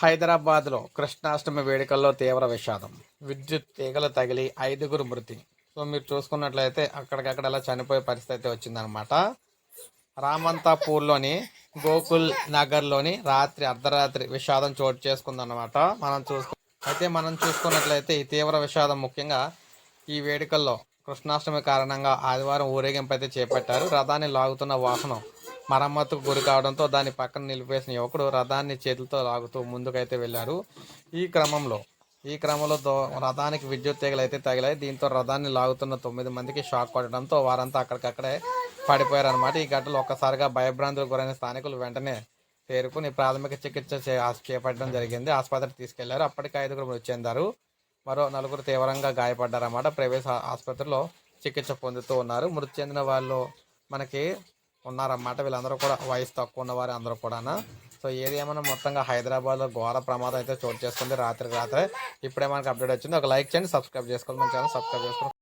హైదరాబాద్లో కృష్ణాష్టమి వేడుకల్లో తీవ్ర విషాదం. విద్యుత్ తీగలు తగిలి ఐదుగురు మృతి. సో మీరు చూసుకున్నట్లయితే అక్కడికక్కడ అలా చనిపోయే పరిస్థితి అయితే వచ్చిందనమాట రామంతాపూర్లోని గోకుల్ నగర్లోని రాత్రి అర్ధరాత్రి విషాదం చోటు చేసుకుందనమాట మనం చూసుకు అయితే మనం చూసుకున్నట్లయితే ఈ తీవ్ర విషాదం ముఖ్యంగా ఈ వేడుకల్లో కృష్ణాష్టమి కారణంగా ఆదివారం ఊరేగింపు అయితే చేపట్టారు. రథాన్ని లాగుతున్న వాహనం మరమ్మతుకు గురి కావడంతో దాన్ని పక్కన నిలిపేసిన యువకుడు రథాన్ని చేతులతో లాగుతూ ముందుకైతే వెళ్ళారు ఈ క్రమంలో ఈ క్రమంలో దో- రథానికి విద్యుత్ తీగలు అయితే తగిలాయి. దీంతో రథాన్ని లాగుతున్న తొమ్మిది మందికి షాక్ కొట్టడంతో వారంతా అక్కడికక్కడే పడిపోయారు అనమాట ఈ ఘటనలో ఒక్కసారిగా భయభ్రాంతులకు గురైన స్థానికులు వెంటనే చేరుకుని ప్రాథమిక చికిత్స చే- చేపట్టడం జరిగింది. ఆసుపత్రికి తీసుకెళ్ళారు. అప్పటికి ఐదుగురు మృతి చెందారు. మరో నలుగురు తీవ్రంగా గాయపడ్డారన్నమాట. ప్రైవేట్ ఆసుపత్రిలో చికిత్స పొందుతూ ఉన్నారు. మృతి చెందిన వాళ్ళు మనకి ఉన్నారన్నమాట. వీళ్ళందరూ కూడా వయసు తక్కువ ఉన్నవారు అందరూ కూడా సో ఏది ఏమైనా మొత్తంగా హైదరాబాద్లో ఘోర ప్రమాదం అయితే చోటు చేసుకుంది రాత్రికి రాత్రి. ఇప్పుడే మనకి అప్డేట్ వచ్చింది. ఒక లైక్ చేయండి సబ్స్క్రైబ్ చేసుకోండి మన ఛానల్ సబ్స్క్రైబ్ చేసుకోండి.